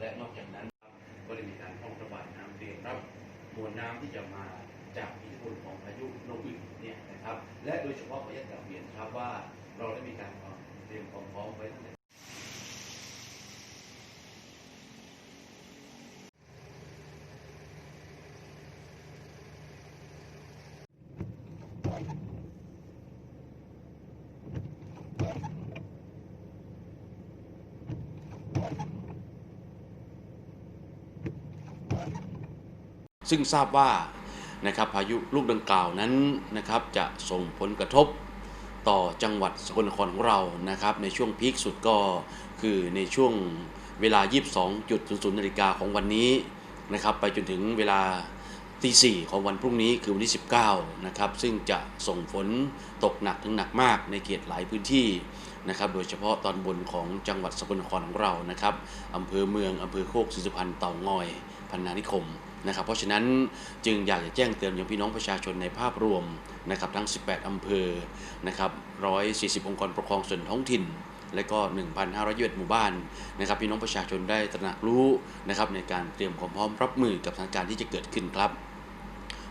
และนอกจากนั้นก็ได้มีการพร่องระบายน้ำเตรียมรับมวลน้ำที่จะมาจากอิทธิพลของพายุโนอึนเนี่ยนะครับ และโดยเฉพาะขออนุญาตกลับเวียนครับว่าเราได้มีการเตรียมความพร้อมไว้ตั้งแต่ ซึ่งทราบว่านะครับพายุลูกดังกล่าวนั้นนะครับจะส่งผลกระทบต่อจังหวัดสกลนครของเรานะครับ ในช่วงพีคสุดก็คือในช่วงเวลา 22.00นาฬิกาของวันนี้นะครับ ไปจนถึงเวลาตีสี่ของวันพรุ่งนี้คือวันที่ 19 นะครับ ซึ่งจะส่งฝนตกหนักถึงหนักมากในเขตหลายพื้นที่นะครับ โดยเฉพาะตอนบนของจังหวัดสกลนครของเรานะครับอำเภอเมืองอำเภอโคกศรีสุพรรณเต่างอยพันนานิคม นะครับ เพราะฉะนั้นจึงอยากจะแจ้งเตือนยังพี่น้องประชาชนในภาพรวมนะครับทั้ง 18 อำเภอนะครับ140 องค์กรปกครองส่วนท้องถิ่น และก็ 1,500หมู่บ้านนะครับพี่น้องประชาชนได้ตระหนักรู้นะครับในการเตรียมความพร้อมรับมือกับสถานการณ์ที่จะเกิดขึ้นครับ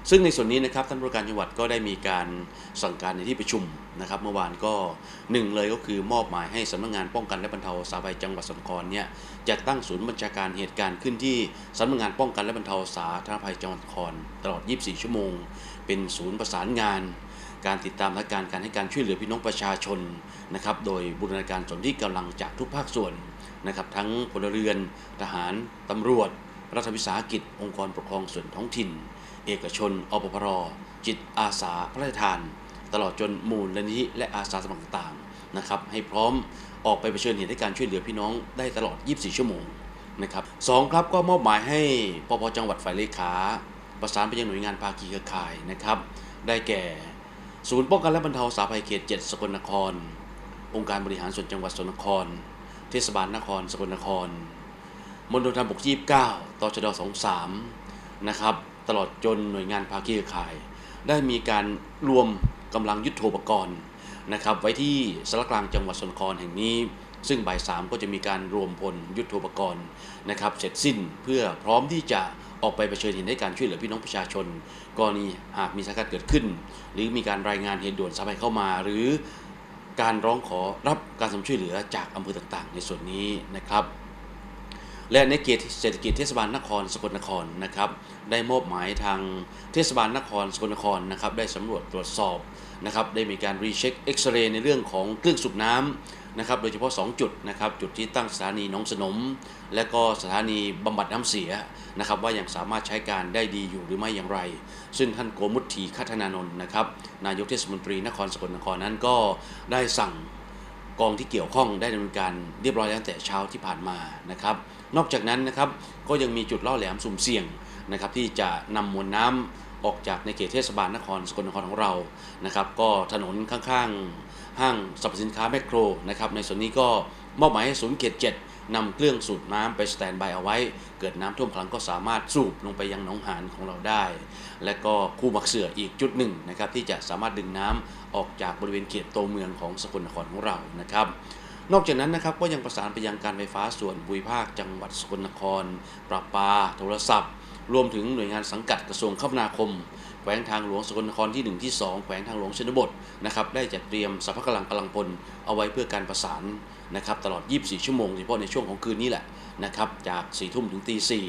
ซึ่งในส่วนนี้นะครับท่านผู้การจังหวัดก็ได้มีการสั่งการในที่ประชุมนะครับ เมื่อวานก็หนึ่งเลยก็คือมอบหมายให้สำนักงานป้องกันและบรรเทาสาธารณภัยจังหวัดสกลนครเนี่ยจัดตั้งศูนย์บัญชาการเหตุการณ์ขึ้นที่สำนักงานป้องกันและบรรเทาสาธารณภัยจังหวัดสกลนครตลอด 24 ชั่วโมง เป็นศูนย์ประสานงาน การติดตามสถานการณ์การให้การช่วยเหลือพี่น้องประชาชนนะครับโดยบูรณาการสนที่กำลังจากทุกภาคส่วนนะครับทั้งพลเรือน ทหารตำรวจ รัฐวิสาหกิจ องค์กรปกครองส่วนท้องถิ่น เอกชนอปพรจิตอาสาพระราชทาน ตลอดจนมูลนิธิและอาสาสมัครต่างๆนะครับ ให้พร้อมออกไปเผชิญเหตุให้การช่วยเหลือพี่น้องได้ตลอด 24 ชั่วโมงนะครับสองครับก็มอบหมายให้ปปจังหวัดฝ่ายเลขา ประสานไปยังหน่วยงานภาคีเครือข่ายนะครับ ได้แก่ ศูนย์ป้องกันและบรรเทาสาธารณภัยเขต 7 สกลนคร องค์การบริหารส่วนจังหวัดสกลนคร เทศบาลนครสกลนคร มณฑลทหารบก29ตชด23 นะครับ ตลอดจนหน่วยงานภาคีเครือข่าย ได้มีการรวมกำลังยุทโธปกรณ์นะครับ ไว้ที่สารกลางจังหวัดสกลนครแห่งนี้ ซึ่งบ่ายสามก็จะมีการรวมพลยุทโธปกรณ์นะครับ เสร็จสิ้นเพื่อพร้อมที่จะออกไปเผชิญเหตุให้การช่วยเหลือพี่น้องประชาชน กรณีหากมีสถานการณ์เกิดขึ้น หรือมีการรายงานเหตุด่วนสายเข้ามา หรือการร้องขอรับการช่วยเหลือจากอำเภอต่างๆ ในส่วนนี้นะครับ และในเขตเศรษฐกิจเทศบาลนครสกลนครนะครับได้มอบหมายทางเทศบาลนครสกลนครนะครับได้สำรวจตรวจสอบนะครับได้มีการรีเช็คเอ็กซเรย์ในเรื่องของเครื่องสูบน้ำนะครับโดยเฉพาะ 2 จุดนะครับจุดที่ตั้งสถานีหน้องสนม และก็สถานีบำบัดน้ำเสียนะครับว่ายังสามารถใช้การได้ดีอยู่หรือไม่อย่างไร ซึ่งท่านโกมุตถีคัฒนานนท์นะครับนายกเทศมนตรีนครสกลนครนั้นก็ได้สั่ง กองที่เกี่ยวข้องได้ดำเนินการเรียบร้อยแล้วตั้งแต่เช้าที่ผ่านมานะครับ นอกจากนั้นนะครับก็ยังมีจุดล่อแหลมสุ่มเสี่ยงนะครับที่จะนำมวลน้ำออกจากในเขตเทศบาลนครสกลนครของเรานะครับก็ถนนข้างๆ ห้างสรรพสินค้าแมคโครนะครับในส่วนนี้ก็มอบหมายให้ศูนย์เขตเจ็ด นำเครื่องสูบน้ำไปสแตนบายเอาไว้ เกิดน้ำท่วมขังก็สามารถสูบลงไปยังหนองหานของเราได้ และก็คูบักเสืออีกจุดหนึ่งนะครับที่จะสามารถดึงน้ำออกจากบริเวณเขตตัวเมืองของสกลนครของเรานะครับนอกจากนั้นนะครับก็ยังประสานไปยังการไฟฟ้าส่วนภูมิภาคจังหวัดสกลนคร ประปา โทรศัพท์ รวมถึงหน่วยงานสังกัดกระทรวงคมนาคม แขวงทางหลวงสกลนครที่ 1 ที่ 2 แขวงทางหลวงชนบทนะครับได้จัดเตรียมสรรพกำลังกำลังพลเอาไว้เพื่อการประสานนะครับตลอด 24 ชั่วโมงโดยเฉพาะในช่วงของคืนนี้แหละนะครับจาก4ทุ่มถึงตีสี่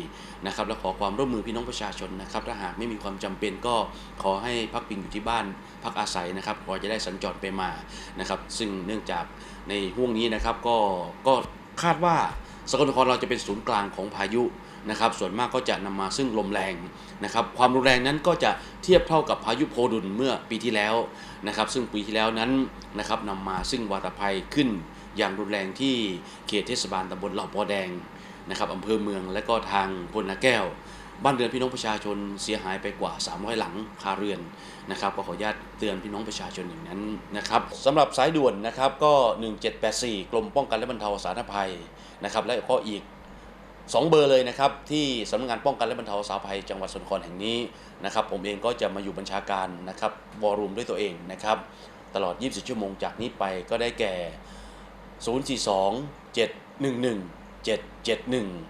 นะครับและขอความร่วมมือพี่น้องประชาชนนะครับถ้าหากไม่มีความจำเป็นก็ขอให้พักพิงอยู่ที่บ้าน พักอาศัยนะครับพอจะได้สัญจรไปมานะครับซึ่งเนื่องจากในห่วงนี้นะครับก็ก็คาดว่าสกลนครเราจะเป็นศูนย์กลางของพายุ นะครับส่วนมากก็จะนำมาซึ่งลมแรงนะครับความรุนแรงนั้นก็จะเทียบเท่ากับพายุโพดุลเมื่อปีที่แล้วนะครับซึ่งปีที่แล้วนั้นนะครับนำมาซึ่งวาตภัยขึ้น อย่างรุนแรงที่เขตเทศบาลตำบลเหล่าปอแดงนะครับอำเภอเมืองและก็ทางพลนาแก้ว บ้านเรือนพี่น้องประชาชนเสียหายไปกว่า 300 หลังคาเรือนนะครับก็ขออนุญาตเตือนพี่น้องประชาชนอย่างนั้นนะครับสำหรับสายด่วนนะครับก็ 1784 กรมป้องกันและบรรเทาสาธารณภัยนะครับและก็อีก 2 เบอร์เลยนะครับที่สำนักงานป้องกันและบรรเทาสาภัยจังหวัดสกลนครแห่งนี้นะครับผมเองก็จะมาอยู่บัญชาการนะครับวอรูมด้วยตัวเองนะครับตลอด 24 ชั่วโมงจากนี้ไปก็ได้แก่ 042 711 771